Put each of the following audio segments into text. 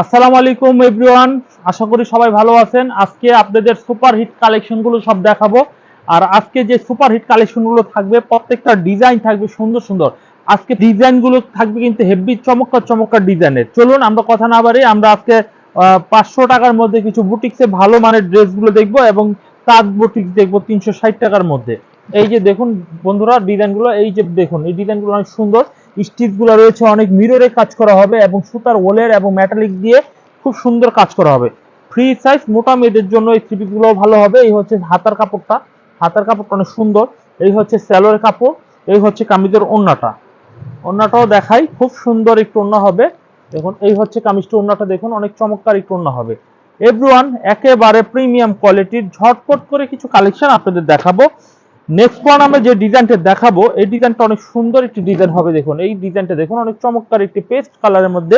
আসসালামু আলাইকুম এভরিওয়ান আশা করি সবাই ভালো আছেন। আজকে আপনাদের সুপার হিট কালেকশনগুলো সব দেখাবো। আর আজকে যে সুপার হিট কালেকশনগুলো থাকবে, প্রত্যেকটা ডিজাইন থাকবে সুন্দর সুন্দর। আজকে ডিজাইনগুলো থাকবে কিন্তু হেভি চমৎকার চমৎকার ডিজাইনের। চলুন, আমরা কথা না বাড়ি আমরা আজকে পাঁচশো টাকার মধ্যে কিছু বুটিক্সে ভালো মানের ড্রেসগুলো দেখব এবং তাঁত বুটিক্স দেখব তিনশো ষাট টাকার মধ্যে। এই যে দেখুন বন্ধুরা, ডিজাইনগুলো, এই যে দেখুন, এই ডিজাইনগুলো অনেক সুন্দর। স্টিচগুলো রয়েছে, অনেক মিররে কাজ করা হবে এবং সুতার ওলের এবং মেটালিক দিয়ে খুব সুন্দর কাজ করা হবে। ফ্রি সাইজ মোটা মেয়েদের জন্য এই থ্রিপিসগুলো ভালো হবে। এই হচ্ছে হাতার কাপড়টা। হাতার কাপড়টা অনেক সুন্দর। এই হচ্ছে স্যালোর কাপড়। এই হচ্ছে কামিজের ওন্নাটা। ওন্নাটাও দেখাই। খুব সুন্দর একটু ওন্না হবে। দেখুন, এই হচ্ছে কামিজটা ওন্নাটা দেখুন। অনেক চমৎকার একটু ওন্না হবে। এভরিওয়ান একেবারে প্রিমিয়াম কোয়ালিটির ঝটপট করে কিছু কালেকশন আপনাদের দেখাবো। নেক্সট ওয়ান আমরা যে ডিজাইনটা দেখাবো, এই ডিজাইনটা অনেক সুন্দর একটি ডিজাইন হবে দেখুন। এই ডিজাইনটা দেখুন, অনেক চমৎকার একটি পেস্ট কালারের মধ্যে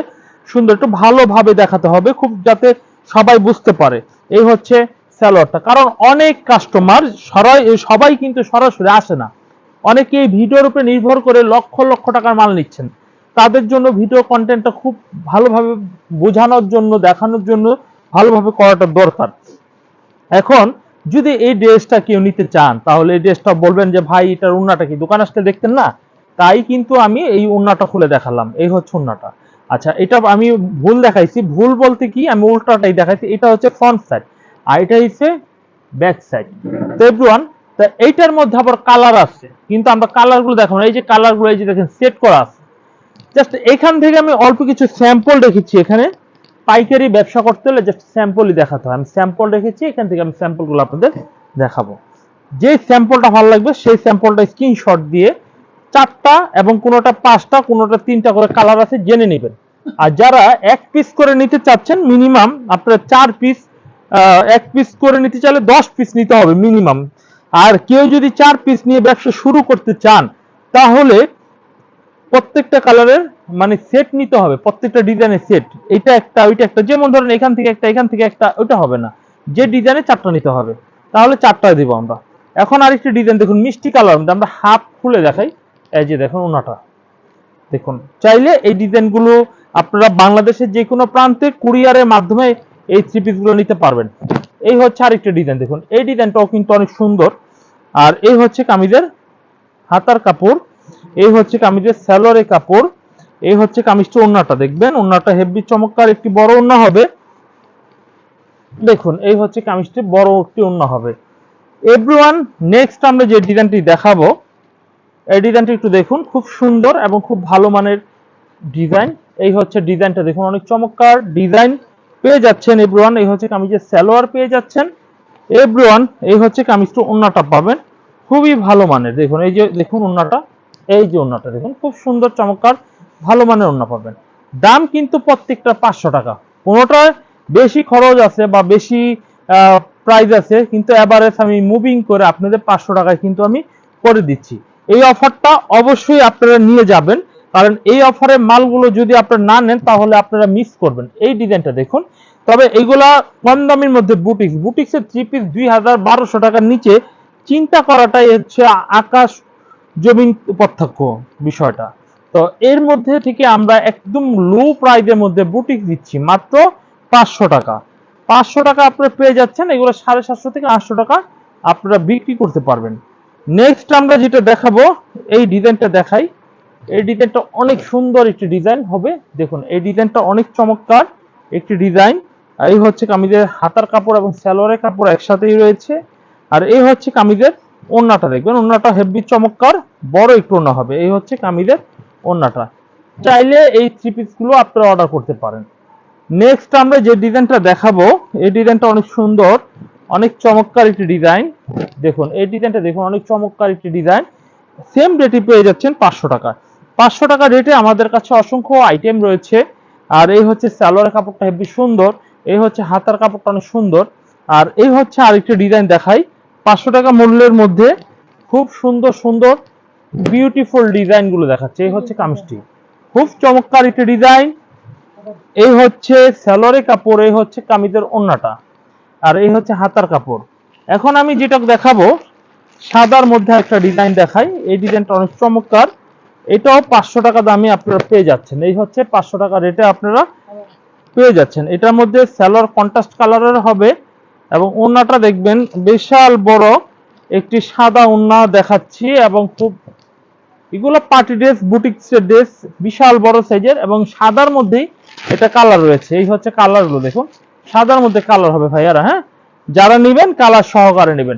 সুন্দর একটু ভালোভাবে দেখাতে হবে, খুব যাতে সবাই বুঝতে পারে। এই হচ্ছে স্যালোয়ারটা কারণ অনেক কাস্টমার সরাই সবাই কিন্তু সরাসরি আসে না। অনেকে এই ভিডিওর উপরে নির্ভর করে লক্ষ লক্ষ টাকার মাল নিচ্ছেন। তাদের জন্য ভিডিও কন্টেন্টটা খুব ভালোভাবে বোঝানোর জন্য, দেখানোর জন্য ভালোভাবে করাটা দরকার। এখন যদি এই ড্রেসটা কেউ নিতে চান, তাহলে এই ড্রেসটা বলবেন যে, ভাই, এটার উন্নাটা কি? দোকান আসলে দেখতেন না? তাই কিন্তু আমি এই উন্নাটা খুলে দেখালাম। এই হচ্ছে উন্নাটা। আচ্ছা এটা আমি ভুল দেখাইছি। ভুল বলতে কি? আমি উল্টাটাই দেখাইছি। এটা হচ্ছে ফ্রন্ট সাইড আর এটা হচ্ছে ব্যাক সাইড তো এভরিওয়ান তা এইটার মধ্যে আবার কালার আছে। কিন্তু আমরা কালারগুলো দেখো এই যে কালারগুলো এই যে দেখেন সেট করা আছে। জাস্ট এখান থেকে আমি অল্প কিছু স্যাম্পল রেখেছি এখানে। পাইকারি ব্যবসা করতে হলে জাস্ট স্যাম্পলই দেখাতে হয়। আমি স্যাম্পল রেখেছি, এখান থেকে আমি স্যাম্পলগুলো আপনাদের দেখাবো। যে স্যাম্পলটা ভালো লাগবে, সেই স্যাম্পলটা স্ক্রিনশট দিয়ে চারটা এবং কোনোটা পাঁচটা, কোনোটা তিনটা করে কালার আছে জেনে নেবেন। আর যারা এক পিস করে নিতে চাচ্ছেন মিনিমাম আপনারা চার পিস এক পিস করে নিতে চাইলে দশ পিস নিতে হবে মিনিমাম আর কেউ যদি চার পিস নিয়ে ব্যবসা শুরু করতে চান, তাহলে প্রত্যেকটা কালারের মানে সেট নিতে হবে, প্রত্যেকটা ডিজাইনের সেট এটা একটা, ওইটা একটা, যেমন ধরেন এখান থেকে একটা, এখান থেকে একটা, ওইটা হবে না। যে ডিজাইনে চারটা নিতে হবে, তাহলে চারটা দিব আমরা। এখন আরেকটি ডিজাইন দেখুন, মিষ্টি কালার, আমরা হাফ খুলে দেখাই। এই যে দেখুন ওনাটা। দেখুন, চাইলে এই ডিজাইনগুলো আপনারা বাংলাদেশের যে কোনো প্রান্তে কুরিয়ারের মাধ্যমে এই থ্রি পিসগুলো নিতে পারবেন। এই হচ্ছে আরেকটা ডিজাইন দেখুন। এই ডিজাইনটাও কিন্তু অনেক সুন্দর। আর এই হচ্ছে কামিজের হাতার কাপড়। এই হচ্ছে কামিজের স্যালোয়ারের কাপড়, এই হচ্ছে কামিজটা ওন্নাটা, দেখবেন? ওন্নাটা হেভি চমৎকার একটি বড় ওন্না হবে। দেখুন, এই হচ্ছে কামিজটি বড় একটি ওন্না হবে। এভরিওয়ান, নেক্সট আমরা যে ডিজাইনটি দেখাবো, এই ডিজাইনটি একটু দেখুন, খুব সুন্দর এবং খুব ভালো মানের ডিজাইন। এই হচ্ছে ডিজাইনটা দেখুন, অনেক চমৎকার ডিজাইন পেয়ে যাচ্ছেন এভরিওয়ান। এই হচ্ছে কামিজের স্যালোয়ার পেয়ে যাচ্ছেন। এভরিওয়ান, এই হচ্ছে কামিজটা ওন্নাটা পাবেন। খুবই ভালো মানের, দেখুন, এই যে দেখুন ওন্নাটা। এই যে ওন্নাটা দেখুন, খুব সুন্দর, চমৎকার, ভালো মানের ওন্না পাবেন। দাম কিন্তু প্রত্যেকটা পাঁচশো টাকা। কোনোটা বেশি খরচ আছে বা বেশি প্রাইস আছে, কিন্তু এভারেজ আমি মুভিং করে আপনাদের পাঁচশো টাকায় কিন্তু আমি করে দিচ্ছি। এই অফারটা অবশ্যই আপনারা নিয়ে যাবেন, কারণ এই অফারে মালগুলো যদি আপনারা না নেন, তাহলে আপনারা মিস করবেন। এই ডিজাইনটা দেখুন। তবে এগুলা কম দামের মধ্যে বুটিক্স বুটিক্সের থ্রি পিস দুই হাজার বারোশো টাকার নিচে চিন্তা করাটাই হচ্ছে আকাশ জমিন পার্থক্য বিষয়টা। তো এর মধ্যে থেকে আমরা একদম লো প্রাইজের মধ্যে বুটিক দিচ্ছি, মাত্র পাঁচশো টাকা। পাঁচশো টাকা আপনারা পেয়ে যাচ্ছেন, এগুলো সাড়ে সাতশো থেকে আটশো টাকা আপনারা বিক্রি করতে পারবেন। নেক্সট আমরা যেটা দেখাবো, এই ডিজাইনটা দেখাই। এই ডিজাইনটা অনেক সুন্দর একটি ডিজাইন হবে। দেখুন, এই ডিজাইনটা অনেক চমৎকার একটি ডিজাইন এই হচ্ছে কামিজের হাতার কাপড় এবং সালোয়ারের কাপড় একসাথেই রয়েছে। আর এই হচ্ছে কামিজের ওন্নাটা দেখবেন, ওন্নাটা হেভি চমৎকার, বড় একটু ওন্না হবে। এই হচ্ছে কামিজের ওন্নাটা। চাইলে এই থ্রি পিসগুলো আপনারা অর্ডার করতে পারেন। নেক্সট আমরা যে ডিজাইনটা দেখাবো, এই ডিজাইনটা অনেক সুন্দর, অনেক চমৎকার একটি ডিজাইন দেখুন, এই ডিজাইনটা দেখুন, অনেক চমৎকার একটি ডিজাইন সেম রেটে পেয়ে যাচ্ছেন পাঁচশো টাকা। পাঁচশো টাকা রেটে আমাদের কাছে অসংখ্য আইটেম রয়েছে। আর এই হচ্ছে সালোয়ার কাপড়টা হেভি সুন্দর, এই হচ্ছে হাতার কাপড়টা অনেক সুন্দর। আর এই হচ্ছে আরেকটি ডিজাইন দেখাই। পাঁচশো টাকা মূল্যের মধ্যে খুব সুন্দর সুন্দর বিউটিফুল ডিজাইনগুলো দেখাচ্ছে। এই হচ্ছে কামিজটি। খুব চমৎকার একটি ডিজাইন এই হচ্ছে স্যালোরে কাপড়, এই হচ্ছে কামিজের ওন্নাটা। আর এই হচ্ছে হাতার কাপড়। এখন আমি যেটা দেখাবো, সাদার মধ্যে একটা ডিজাইন দেখাই। এই ডিজাইনটা অনেক চমৎকার। এটাও পাঁচশো টাকা দামে আপনারা পেয়ে যাচ্ছেন। এই হচ্ছে পাঁচশো টাকা রেটে আপনারা পেয়ে যাচ্ছেন। এটার মধ্যে স্যালোর কন্ট্রাস্ট কালারের হবে। এবং ওড়নাটা দেখবেন বিশাল বড় একটি সাদা ওড়না দেখাচ্ছি এবং খুব এগুলো পার্টি ড্রেস, বুটিক্সের ড্রেস, বিশাল বড় সাইজের এবং সাদার মধ্যেই এটা কালার রয়েছে। এই হচ্ছে কালারগুলো দেখুন। সাদার মধ্যে কালার হবে ভাইয়ারা হ্যাঁ? যারা নেবেন, কালার সহকারে নেবেন।